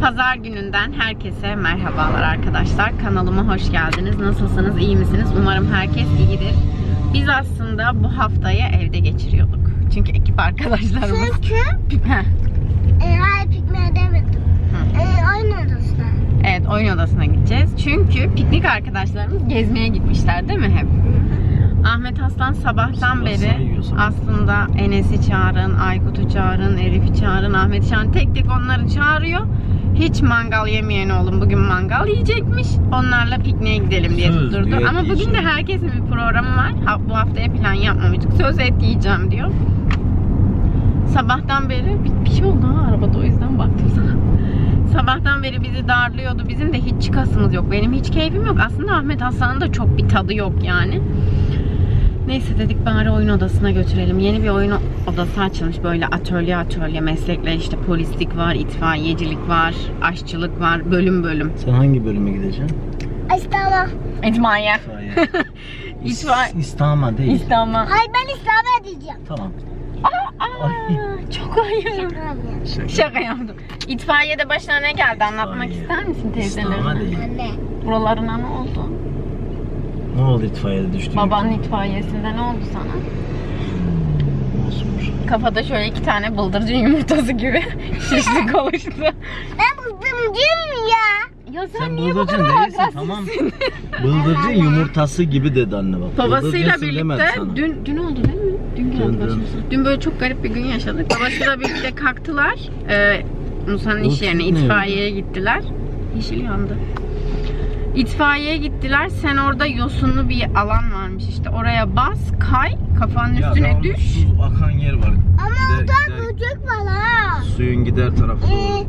Pazar gününden herkese merhabalar arkadaşlar. Kanalıma hoş geldiniz. Nasılsınız? İyi misiniz? Umarım herkes iyidir. Biz aslında bu haftayı evde geçiriyorduk. Çünkü ekip arkadaşlarımız... Çünkü e, hayır pikniğe demedim. Hı. E, oyun odasına. evet oyun odasına gideceğiz. Çünkü piknik arkadaşlarımız gezmeye gitmişler değil mi hep? Ahmet Aslan sabahtan Sabah beri aslında Enes'i çağırın, Aykut'u çağırın, Elif'i çağırın, Ahmet'i çağırın. Tek tek onları çağırıyor. Hiç mangal yemeyen oğlum bugün mangal yiyecekmiş. Onlarla pikniğe gidelim diye Söz, düet Ama bugün de yiyeceğim. herkesin bir programı var. Ha, bu haftaya plan yapmamıştık. Söz et yiyeceğim diyor. Sabahtan beri bir, bir şey oldu ha arabada o yüzden baktım sana. Sabahtan beri bizi darlıyordu. Bizim de hiç çıkasımız yok. Benim hiç keyfim yok. Aslında Ahmet Hasan'ın da çok bir tadı yok yani. Neyse dedik bari oyun odasına götürelim. Yeni bir oyun odası açılmış böyle atölye atölye meslekler işte polislik var, itfaiyecilik var, aşçılık var, bölüm bölüm. Sen hangi bölüme gideceksin? İstanbul. İtfaiye. İtfaiye. İs- İtfaiye. İstama değil. İslam'a. Hayır ben İstanbul'a diyeceğim. Tamam. Aa, çok hayır. Şaka yaptım. İtfaiyede başına ne geldi anlatmak İtfaiye. ister misin teyzelerine? değil. Anne. Buralarına ne oldu? Ne oldu itfaiyede düştü? Babanın itfaiyesinde ne oldu sana? Kafada şöyle iki tane bıldırcın yumurtası gibi şişlik oluştu. Ben bıldırcıyım ya. Ya sen, Sen niye bu bıldırcın kadar değilsin tamam. Bıldırcın yumurtası gibi dedi anne bak. Babasıyla birlikte dün dün oldu değil mi? Dün geldi başımıza. Dün böyle çok garip bir gün yaşadık. Babasıyla birlikte kalktılar. Ee, Musa'nın iş yerine ne itfaiyeye gittiler. Yeşil yandı. İtfaiyeye gittiler. Sen orada yosunlu bir alan varmış işte. Oraya bas, kay, kafanın Ya üstüne düş. Su akan yer var. Ama Gider- orada gider- böcek var ha. Suyun gider tarafı. Ee,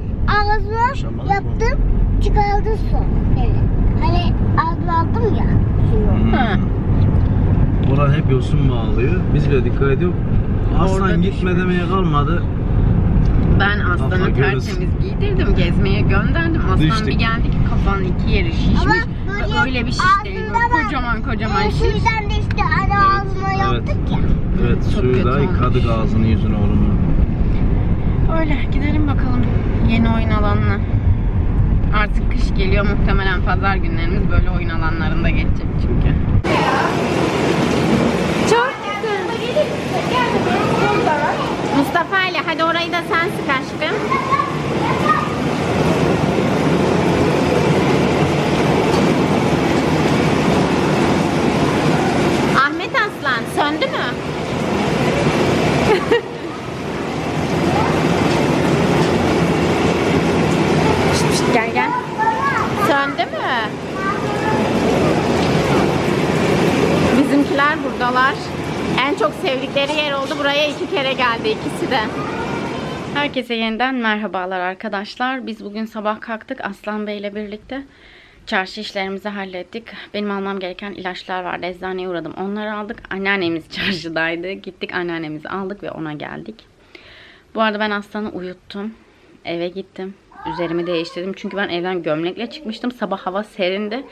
Yaşamadık mı? yaptım. Çıkardı su. Evet. Hani ağzıma aldım ya. Suyu. Ha. Hmm. Orada hep yosun bağlıyor. Biz bile dikkat ediyor. Aslan gitme düşmüş. demeye kalmadı. Ben aslanı Kafa tertemiz giydirdim. Gezmeye gönderdim. Aslan Düştük. bir geldi ki kafanın iki yeri şişmiş. Ama böyle Öyle bir şiş değil. ağzında Böyle var. kocaman kocaman Ee, şiş. Şuradan da hani ağzıma yaptık ya. Evet Çok suyla yıkadık ağzını yüzünü oğlum. Öyle gidelim bakalım yeni oyun alanına. Artık kış geliyor muhtemelen pazar günlerimiz böyle oyun alanlarında geçecek çünkü. Çok Mustafa ile hadi orayı da sen sık aşkım. Ahmet Aslan söndü mü? Şşt, şşt, gel gel. Söndü mü? Bizimkiler buradalar. En çok sevdikleri yer oldu. Buraya iki kere geldi ikisi de. Herkese yeniden merhabalar arkadaşlar. Biz bugün sabah kalktık Aslan Bey ile birlikte. Çarşı işlerimizi hallettik. Benim almam gereken ilaçlar vardı. Eczaneye uğradım. Onları aldık. Anneannemiz çarşıdaydı. Gittik anneannemizi aldık ve ona geldik. Bu arada ben Aslan'ı uyuttum. Eve gittim. Üzerimi değiştirdim. Çünkü ben evden gömlekle çıkmıştım. Sabah hava serindi.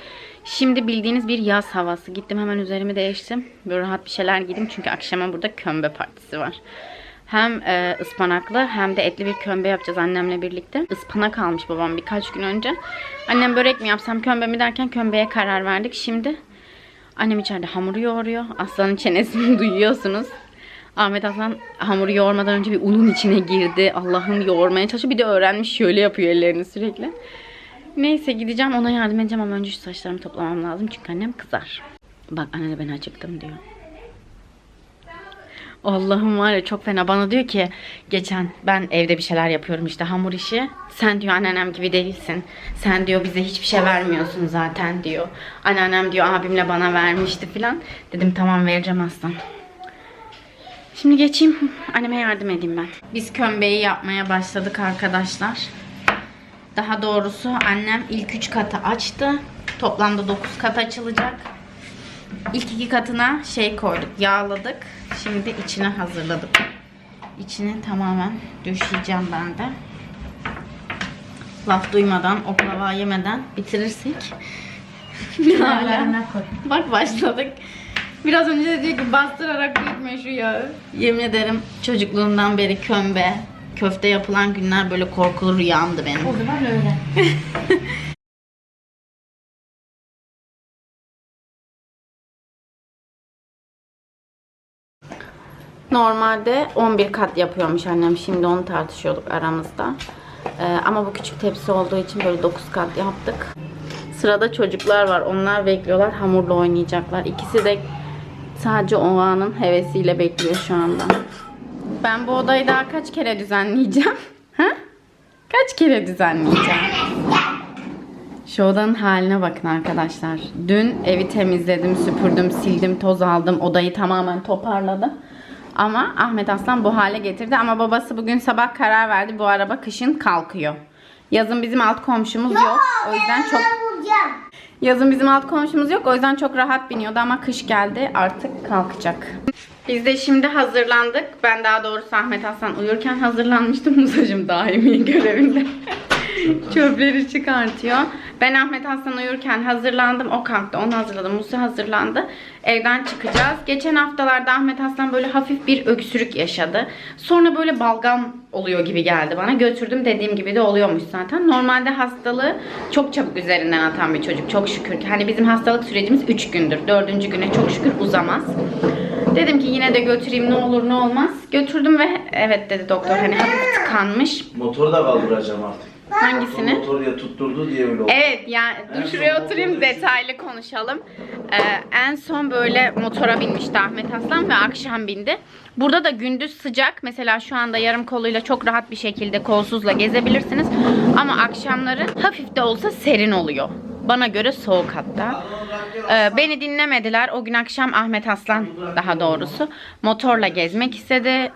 Şimdi bildiğiniz bir yaz havası. Gittim hemen üzerimi değiştim. Böyle rahat bir şeyler giydim. Çünkü akşama burada kömbe partisi var. Hem e, ıspanaklı hem de etli bir kömbe yapacağız annemle birlikte. Ispanak almış babam birkaç gün önce. Annem börek mi yapsam kömbe mi derken kömbeye karar verdik. Şimdi annem içeride hamuru yoğuruyor. Aslanın çenesini duyuyorsunuz. Ahmet Hasan hamuru yoğurmadan önce bir unun içine girdi. Allah'ım yoğurmaya çalışıyor. Bir de öğrenmiş şöyle yapıyor ellerini sürekli. Neyse gideceğim ona yardım edeceğim ama önce şu saçlarımı toplamam lazım. Çünkü annem kızar. Bak anne ben acıktım diyor. Allah'ım var ya çok fena. Bana diyor ki geçen ben evde bir şeyler yapıyorum işte hamur işi. Sen diyor anneannem gibi değilsin. Sen diyor bize hiçbir şey vermiyorsun zaten diyor. Anneannem diyor abimle bana vermişti filan. Dedim tamam vereceğim aslan. Şimdi geçeyim. Anneme yardım edeyim ben. Biz kömbeyi yapmaya başladık arkadaşlar. Daha doğrusu annem ilk 3 katı açtı. Toplamda 9 kat açılacak. İlk iki katına şey koyduk, yağladık. Şimdi içine hazırladım. İçini tamamen döşeyeceğim ben de. Laf duymadan, oklava yemeden bitirirsek. Hala. Bak başladık. Biraz önce de diyor ki bastırarak dökme şu yağı. Yemin ederim çocukluğumdan beri kömbe, köfte yapılan günler böyle korkulu rüyamdı benim. O zaman öyle. Normalde 11 kat yapıyormuş annem. Şimdi onu tartışıyorduk aramızda. Ee, ama bu küçük tepsi olduğu için böyle 9 kat yaptık. Sırada çocuklar var. Onlar bekliyorlar. Hamurla oynayacaklar. İkisi de sadece o hevesiyle bekliyor şu anda. Ben bu odayı daha kaç kere düzenleyeceğim? Ha? Kaç kere düzenleyeceğim? Şu odanın haline bakın arkadaşlar. Dün evi temizledim, süpürdüm, sildim, toz aldım. Odayı tamamen toparladım. Ama Ahmet Aslan bu hale getirdi. Ama babası bugün sabah karar verdi. Bu araba kışın kalkıyor. Yazın bizim alt komşumuz yok. O yüzden çok. Yazın bizim alt komşumuz yok. O yüzden çok rahat biniyordu ama kış geldi artık kalkacak. Biz de şimdi hazırlandık. Ben daha doğrusu Ahmet Hasan uyurken hazırlanmıştım. Musacım daimi görevinde. Çöpleri çıkartıyor. Ben Ahmet Hasan uyurken hazırlandım. O kalktı. Onu hazırladım. Musa hazırlandı. Evden çıkacağız. Geçen haftalarda Ahmet Hasan böyle hafif bir öksürük yaşadı. Sonra böyle balgam oluyor gibi geldi bana. Götürdüm dediğim gibi de oluyormuş zaten. Normalde hastalığı çok çabuk üzerinden atan bir çocuk. Çok şükür ki. Hani bizim hastalık sürecimiz 3 gündür. 4. güne çok şükür uzamaz. Dedim ki yine de götüreyim ne olur ne olmaz. Götürdüm ve evet dedi doktor hani hafif tıkanmış. Motoru da kaldıracağım artık. Hangisini? Motor ya tutturdu diye öyle oldu. Evet yani dur En şuraya son oturayım detaylı konuşalım. Ee, en son böyle motora binmişti Ahmet Aslan ve akşam bindi. Burada da gündüz sıcak. Mesela şu anda yarım koluyla çok rahat bir şekilde kolsuzla gezebilirsiniz. Ama akşamları hafif de olsa serin oluyor. Bana göre soğuk hatta. Ee, beni dinlemediler. O gün akşam Ahmet Aslan daha doğrusu motorla gezmek istedi.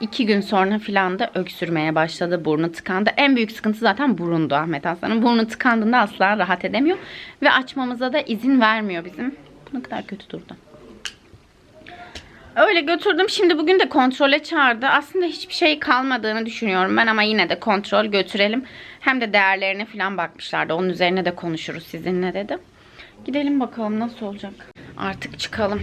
İki gün sonra filan da öksürmeye başladı. Burnu tıkandı. En büyük sıkıntı zaten burundu Ahmet Aslan'ın. Burnu tıkandığında asla rahat edemiyor. Ve açmamıza da izin vermiyor bizim. Bu ne kadar kötü durdu. Öyle götürdüm. Şimdi bugün de kontrole çağırdı. Aslında hiçbir şey kalmadığını düşünüyorum ben ama yine de kontrol götürelim. Hem de değerlerine falan bakmışlardı. Onun üzerine de konuşuruz sizinle dedi. Gidelim bakalım nasıl olacak. Artık çıkalım.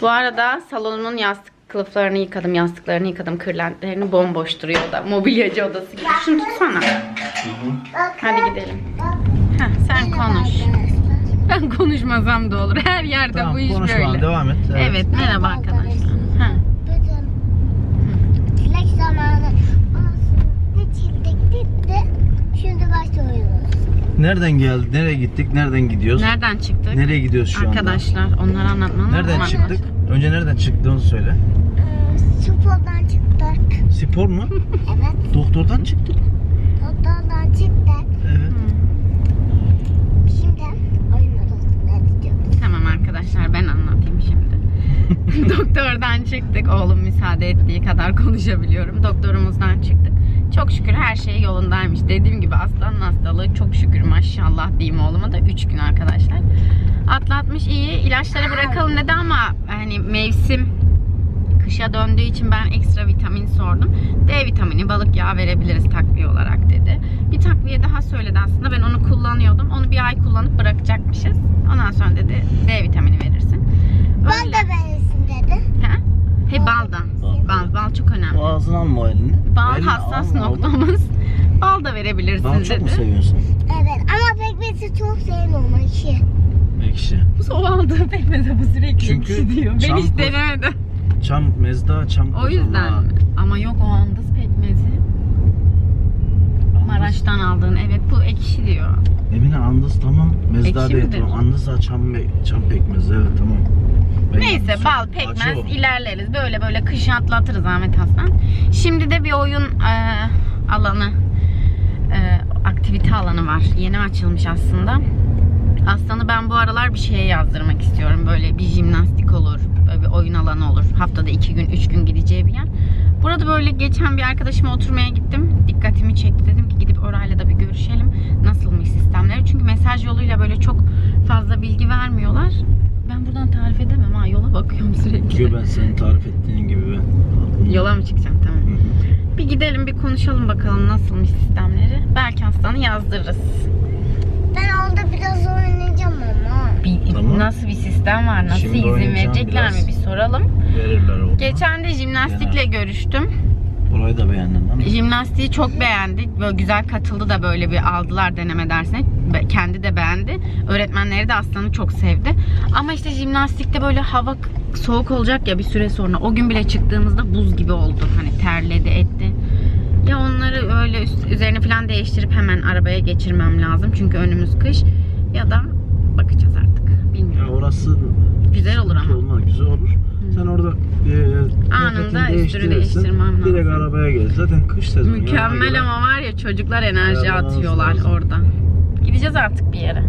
Bu arada salonumun yastık kılıflarını yıkadım, yastıklarını yıkadım, kırlentlerini bomboş duruyor da. Mobilyacı odası gibi. Şunu tutsana. Hadi gidelim. Heh, sen konuş. Ben konuşmasam da olur. Her yerde Tamam bu iş konuşma böyle. devam et. Evet, merhaba arkadaşlar. Ha. Bütün Dilek zamanı olsun. Geçildik gitti. Şimdi başlıyoruz. Nereden geldik? Nereye gittik? Nereden gidiyoruz? Nereden çıktık? Nereye gidiyoruz şu anda? Arkadaşlar onları anlatmam Nereden çıktık? Önce nereden çıktı onu söyle. Ee, spordan çıktık. Spor mu? Evet. Doktordan çıktık. Doktordan çıktık. Evet. Şimdi oyun odasına gidiyoruz. Tamam arkadaşlar ben anlatayım şimdi. Doktordan çıktık. Oğlum müsaade ettiği kadar konuşabiliyorum. Doktorumuzdan çıktık. Çok şükür her şey yolundaymış. Dediğim gibi aslanın hastalığı çok şükür maşallah diyeyim oğluma da 3 gün arkadaşlar. Atlatmış iyi. İlaçları bırakalım dedi ama hani mevsim kışa döndüğü için ben ekstra vitamin sordum. D vitamini, balık yağı verebiliriz takviye olarak dedi. Bir takviye daha söyledi aslında. Ben onu kullanıyordum. Onu bir ay kullanıp bırakacakmışız. Ondan sonra dedi D vitamini verirsin. Ben Öyle. de verirsin dedi. He baldan. Bal, bal çok önemli. Ağzını alma elini. Bal Elini hassas alma noktamız. Bal da verebilirsin Bal çok mu dedi. seviyorsun? Evet ama pekmezi çok sevmiyorum işi. Ekşi. O aldığı pekmeze bu sürekli Çünkü ekşi diyor. Ben hiç denemedim. Çam, mezda, çam O yüzden mi? Ama yok o andız pekmezi. Maraş'tan aldığın. Evet bu ekşi diyor. Emine andız tamam. Mezda Ekşi değil tamam. Andız da çam, me- çam pekmezi evet tamam. Neyse bal pekmez ilerleriz. Böyle böyle kışı atlatırız Ahmet Aslan. Şimdi de bir oyun e, alanı e, aktivite alanı var. Yeni açılmış aslında. Aslanı ben bu aralar bir şeye yazdırmak istiyorum. Böyle bir jimnastik olur. Böyle bir oyun alanı olur. Haftada iki gün, üç gün gideceği bir yer. Burada böyle geçen bir arkadaşıma oturmaya gittim. Dikkatimi çekti. Dedim ki gidip orayla da bir görüşelim. Nasılmış sistemleri. Çünkü mesaj yoluyla böyle çok fazla bilgi vermiyorlar. Ben buradan tarif edemem ha. Yola bakıyorum sürekli. Yo ben senin tarif ettiğin gibi ben. Yola mı çıkacağım? Tamam. Hı. Bir gidelim bir konuşalım bakalım nasılmış sistemleri. Belki hastanı yazdırırız. Ben orada biraz oynayacağım ama. Bir, Tamam. Nasıl bir sistem var? Nasıl Şimdi izin oynayacağım verecekler biraz. mi? Bir soralım. Verirler o. Geçen de jimnastikle görüştüm. Burayı da beğendin değil mi? Jimnastiği çok beğendik. Böyle güzel katıldı da böyle bir aldılar deneme dersine. Be- Kendi de beğendi. Öğretmenleri de Aslan'ı çok sevdi. Ama işte jimnastikte böyle hava k- soğuk olacak ya bir süre sonra. O gün bile çıktığımızda buz gibi oldu. Hani terledi etti. Ya onları öyle üst, üzerini falan değiştirip hemen arabaya geçirmem lazım. Çünkü önümüz kış. Ya da bakacağız artık. Ya Bilmiyorum. orası Güzel olur ama. olmaz, güzel olur. Sen orada e, Anında üstünü değiştirmem Direkt lazım. arabaya gel. Zaten kış sezonu. Mükemmel ama var ya çocuklar enerji Ayarlamanız atıyorlar lazım. orada. Gideceğiz artık bir yere.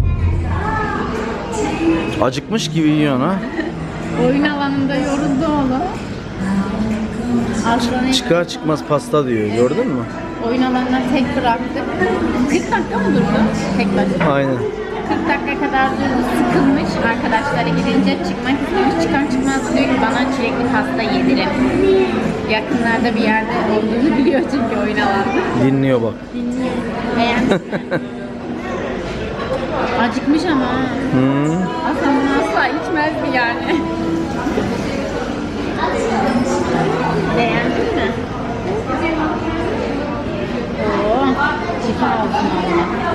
Acıkmış gibi yiyorsun ha. Oyun alanında yoruldu oğlum. Aslanı Çıkar çıkmaz pasta diyor. Gördün mü? oyun alanına tek bıraktık. 40 dakika mı durdu? Tek başına. Aynen. 40 dakika kadar. Sıkılmış. Arkadaşları gidince çıkmak istemiş. Çıkar çıkmaz diyor ki bana çilekli pasta yedirin. Yakınlarda bir yerde olduğunu biliyor çünkü oyun alanında. Dinliyor bak. Dinliyor. Beğendin mi? Acıkmış ama. Aslan bunu asla içmezdi yani. Beğendin mi? Oo, şifa olsun Allah.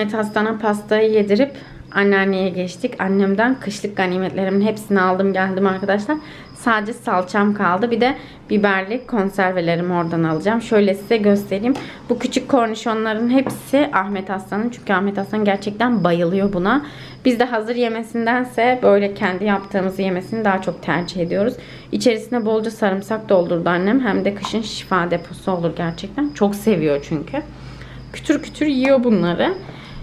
Ahmet Hastan'a pastayı yedirip anneanneye geçtik. Annemden kışlık ganimetlerimin hepsini aldım geldim arkadaşlar. Sadece salçam kaldı. Bir de biberli konservelerimi oradan alacağım. Şöyle size göstereyim. Bu küçük kornişonların hepsi Ahmet Aslan'ın. Çünkü Ahmet Aslan gerçekten bayılıyor buna. Biz de hazır yemesindense böyle kendi yaptığımızı yemesini daha çok tercih ediyoruz. İçerisine bolca sarımsak doldurdu annem. Hem de kışın şifa deposu olur gerçekten. Çok seviyor çünkü kütür kütür yiyor bunları.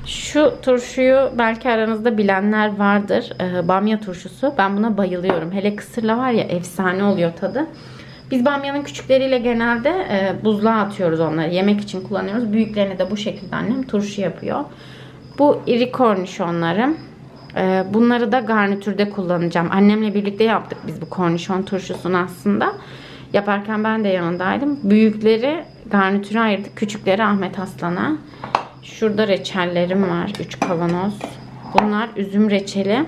Şu turşuyu belki aranızda bilenler vardır. Ee, bamya turşusu. Ben buna bayılıyorum. Hele kısırla var ya efsane oluyor tadı. Biz bamyanın küçükleriyle genelde e, buzluğa atıyoruz onları. Yemek için kullanıyoruz. Büyüklerini de bu şekilde annem turşu yapıyor. Bu iri kornişonlarım. Ee, bunları da garnitürde kullanacağım. Annemle birlikte yaptık biz bu kornişon turşusunu aslında. Yaparken ben de yanındaydım. Büyükleri garnitüre ayırdık. Küçükleri Ahmet Aslan'a. Şurada reçellerim var. 3 kavanoz. Bunlar üzüm reçeli.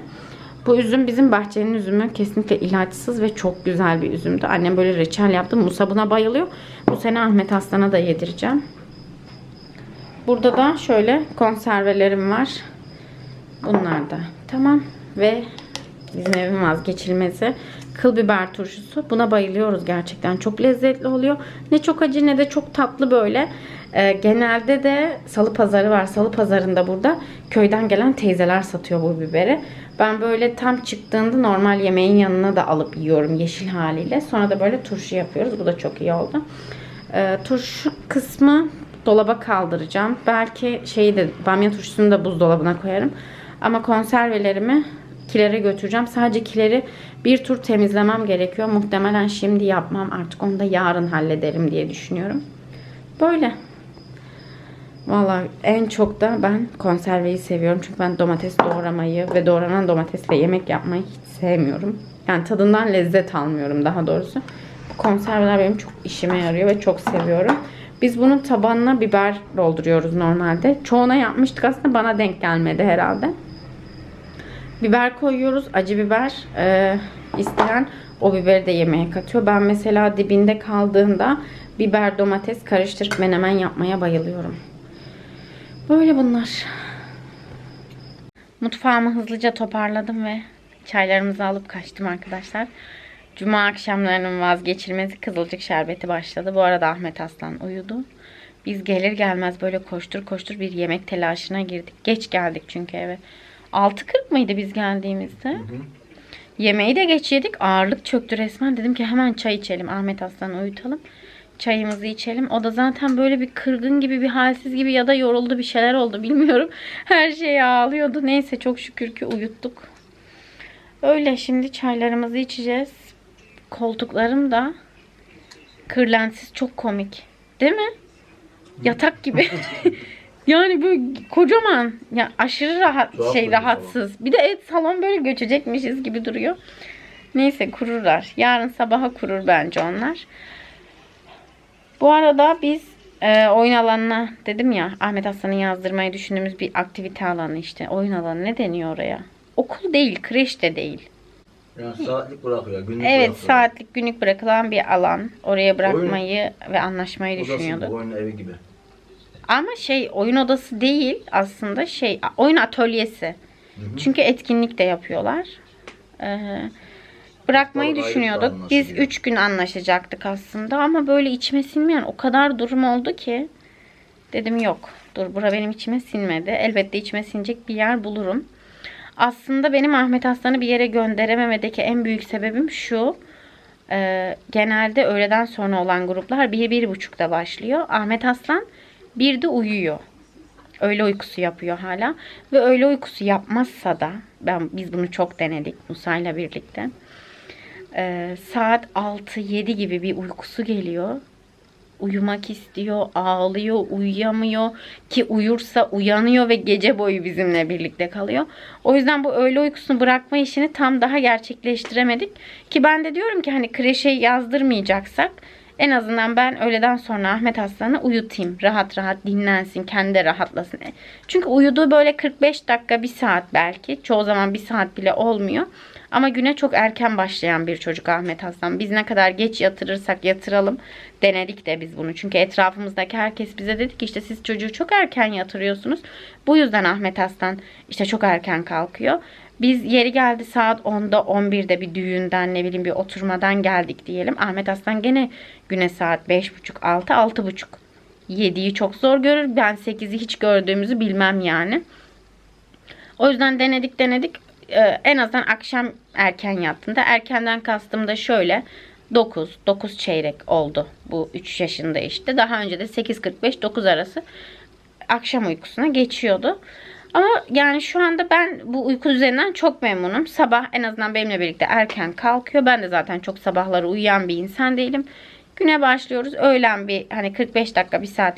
Bu üzüm bizim bahçenin üzümü. Kesinlikle ilaçsız ve çok güzel bir üzümdü. Annem böyle reçel yaptı. Musa buna bayılıyor. Bu sene Ahmet Aslan'a da yedireceğim. Burada da şöyle konservelerim var. Bunlar da tamam. Ve bizim evin vazgeçilmezi kıl biber turşusu. Buna bayılıyoruz gerçekten. Çok lezzetli oluyor. Ne çok acı ne de çok tatlı böyle. Ee, genelde de salı pazarı var. Salı pazarında burada köyden gelen teyzeler satıyor bu biberi. Ben böyle tam çıktığında normal yemeğin yanına da alıp yiyorum yeşil haliyle. Sonra da böyle turşu yapıyoruz. Bu da çok iyi oldu. Ee, turşu kısmı dolaba kaldıracağım. Belki şeyi de bamya turşusunu da buzdolabına koyarım. Ama konservelerimi kilere götüreceğim. Sadece kileri bir tur temizlemem gerekiyor. Muhtemelen şimdi yapmam. Artık onu da yarın hallederim diye düşünüyorum. Böyle. Valla en çok da ben konserveyi seviyorum. Çünkü ben domates doğramayı ve doğranan domatesle yemek yapmayı hiç sevmiyorum. Yani tadından lezzet almıyorum daha doğrusu. Bu konserveler benim çok işime yarıyor ve çok seviyorum. Biz bunun tabanına biber dolduruyoruz normalde. Çoğuna yapmıştık aslında bana denk gelmedi herhalde. Biber koyuyoruz. Acı biber e, isteyen o biberi de yemeğe katıyor. Ben mesela dibinde kaldığında biber domates karıştırıp menemen yapmaya bayılıyorum. Böyle bunlar. Mutfağımı hızlıca toparladım ve çaylarımızı alıp kaçtım arkadaşlar. Cuma akşamlarının vazgeçilmezi kızılcık şerbeti başladı. Bu arada Ahmet Aslan uyudu. Biz gelir gelmez böyle koştur koştur bir yemek telaşına girdik. Geç geldik çünkü eve. 6.40 mıydı biz geldiğimizde? Yemeği de geç yedik. Ağırlık çöktü resmen. Dedim ki hemen çay içelim. Ahmet Aslan'ı uyutalım. Çayımızı içelim. O da zaten böyle bir kırgın gibi, bir halsiz gibi ya da yoruldu bir şeyler oldu bilmiyorum. Her şey ağlıyordu. Neyse çok şükür ki uyuttuk. Öyle şimdi çaylarımızı içeceğiz. Koltuklarım da kırlensiz çok komik. Değil mi? Yatak gibi. yani böyle kocaman. Ya aşırı rahat Tuhaf şey rahatsız. Bir de evet salon böyle göçecekmişiz gibi duruyor. Neyse kururlar. Yarın sabaha kurur bence onlar. Bu arada biz e, oyun alanına dedim ya Ahmet Aslan'ı yazdırmayı düşündüğümüz bir aktivite alanı işte. Oyun alanı ne deniyor oraya? Okul değil, kreş de değil. Yani saatlik bırakıyor. Günlük Evet bırakıyor. saatlik günlük bırakılan bir alan. Oraya bırakmayı ve anlaşmayı Odası düşünüyorduk. oyun evi gibi. Ama şey oyun odası değil aslında şey oyun atölyesi. Çünkü etkinlik de yapıyorlar. Ee, bırakmayı düşünüyorduk. Biz anlaşılıyor. 3 gün anlaşacaktık aslında ama böyle içime sinmeyen o kadar durum oldu ki dedim yok. Dur bura benim içime sinmedi. Elbette içime sinecek bir yer bulurum. Aslında benim Ahmet Aslan'ı bir yere gönderememedeki en büyük sebebim şu. Ee, genelde öğleden sonra olan gruplar 1-1.30'da başlıyor. Ahmet Aslan 1'de uyuyor. Öğle uykusu yapıyor hala. Ve öğle uykusu yapmazsa da ben biz bunu çok denedik Musa'yla birlikte. Ee, saat 6-7 gibi bir uykusu geliyor. Uyumak istiyor, ağlıyor, uyuyamıyor ki uyursa uyanıyor ve gece boyu bizimle birlikte kalıyor. O yüzden bu öğle uykusunu bırakma işini tam daha gerçekleştiremedik. Ki ben de diyorum ki hani kreşe yazdırmayacaksak en azından ben öğleden sonra Ahmet Aslan'ı uyutayım. Rahat rahat dinlensin, kendi de rahatlasın. Çünkü uyuduğu böyle 45 dakika, bir saat belki. Çoğu zaman bir saat bile olmuyor. Ama güne çok erken başlayan bir çocuk Ahmet Aslan. Biz ne kadar geç yatırırsak yatıralım. Denedik de biz bunu. Çünkü etrafımızdaki herkes bize dedi ki işte siz çocuğu çok erken yatırıyorsunuz. Bu yüzden Ahmet Aslan işte çok erken kalkıyor. Biz yeri geldi saat 10'da 11'de bir düğünden ne bileyim bir oturmadan geldik diyelim. Ahmet Aslan gene güne saat 5.30 6 6.30 7'yi çok zor görür. Ben 8'i hiç gördüğümüzü bilmem yani. O yüzden denedik denedik. Ee, en azından akşam erken yattığında. Erkenden kastım da şöyle. 9, 9 çeyrek oldu bu 3 yaşında işte. Daha önce de 8.45, 9 arası akşam uykusuna geçiyordu. Ama yani şu anda ben bu uyku düzeninden çok memnunum. Sabah en azından benimle birlikte erken kalkıyor. Ben de zaten çok sabahları uyuyan bir insan değilim. Güne başlıyoruz. Öğlen bir hani 45 dakika bir saat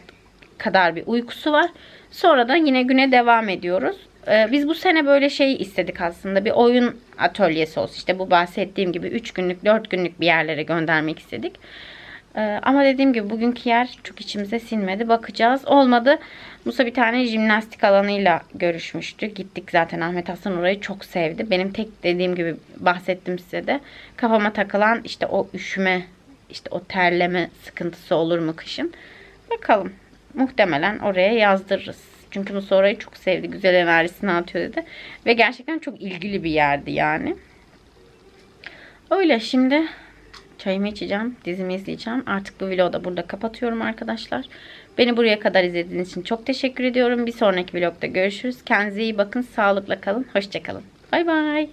kadar bir uykusu var. Sonra da yine güne devam ediyoruz. Ee, biz bu sene böyle şey istedik aslında. Bir oyun atölyesi olsun. İşte bu bahsettiğim gibi 3 günlük 4 günlük bir yerlere göndermek istedik. Ee, ama dediğim gibi bugünkü yer çok içimize sinmedi. Bakacağız. Olmadı. Musa bir tane jimnastik alanıyla görüşmüştü. Gittik zaten Ahmet Hasan orayı çok sevdi. Benim tek dediğim gibi bahsettim size de. Kafama takılan işte o üşüme, işte o terleme sıkıntısı olur mu kışın? Bakalım. Muhtemelen oraya yazdırırız. Çünkü Musa orayı çok sevdi. Güzel enerjisini atıyor dedi. Ve gerçekten çok ilgili bir yerdi yani. Öyle şimdi çayımı içeceğim, dizimi izleyeceğim. Artık bu vlogu da burada kapatıyorum arkadaşlar. Beni buraya kadar izlediğiniz için çok teşekkür ediyorum. Bir sonraki vlogda görüşürüz. Kendinize iyi bakın, sağlıkla kalın, hoşçakalın. Bay bay.